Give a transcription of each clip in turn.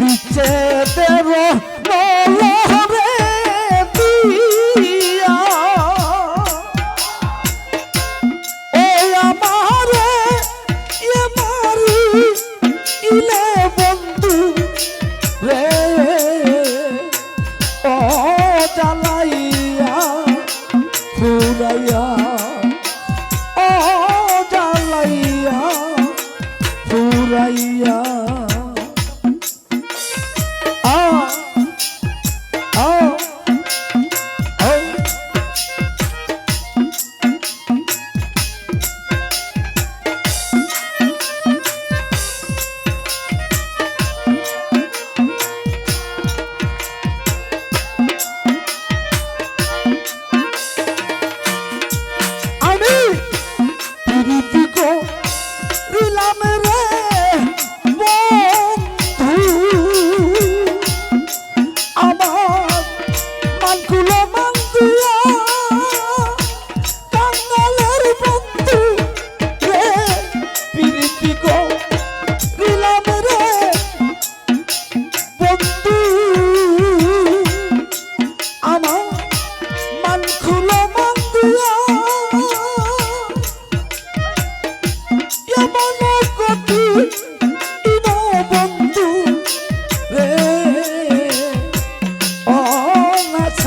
নিচে দেব মলহরে দিয়া ও আমারে এ মারি ইলে বন্ধু রে ও জ্বালাইয়া ফুরাইয়া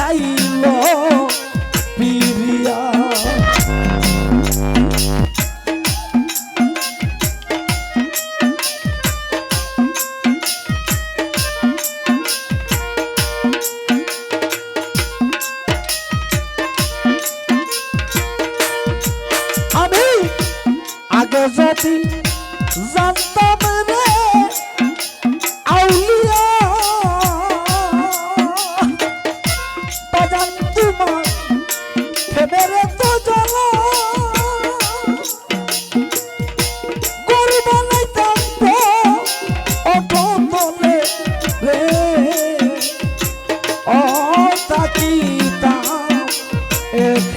যাইল পিরিয়া। আমি আগে যদি জানতাম রে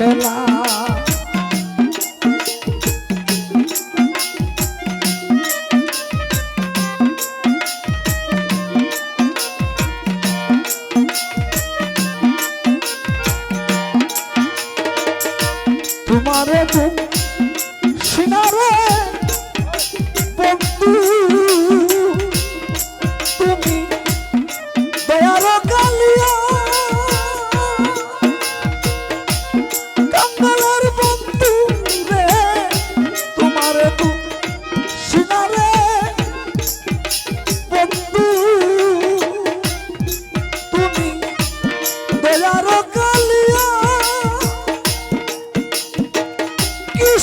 খেলা। তোমারে তুমি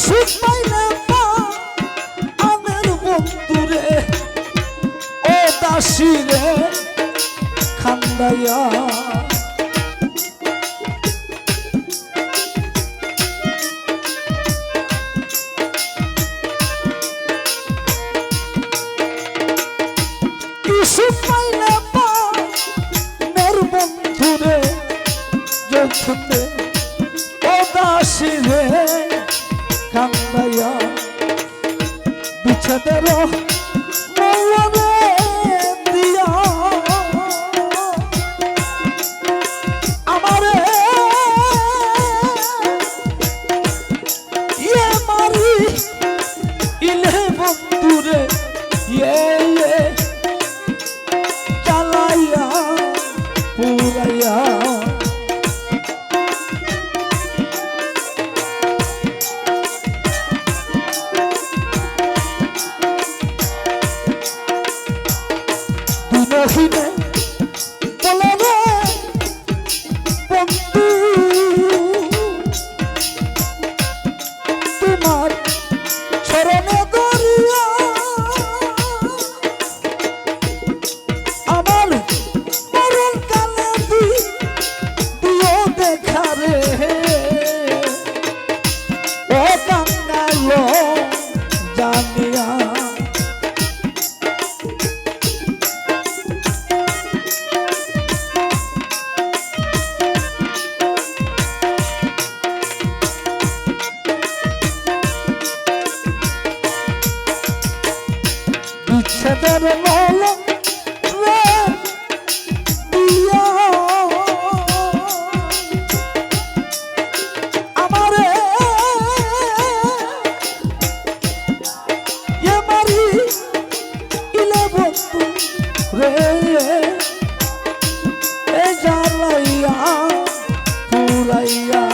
সুখ পাইলে না আমের বন্ধুরে ও দাসী রে খান্দাইয়া। সুখ পাইলে না মের বন্ধুরে যখন সতেরো রে এ জ্বালাইয়া পুরাইয়া